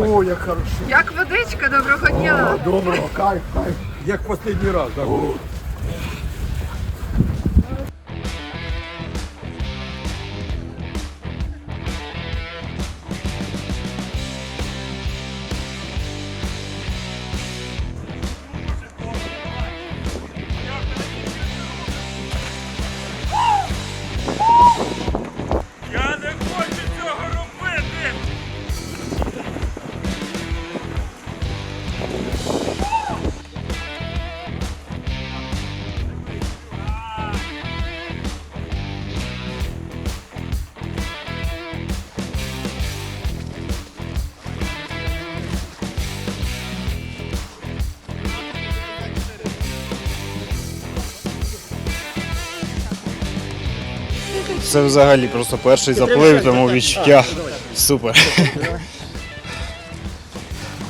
О, як хорошо. Як водичка, доброго дня. Доброго, кайф, кайф. Як в останній раз, так. Це взагалі просто перший заплив, тому відчуття супер.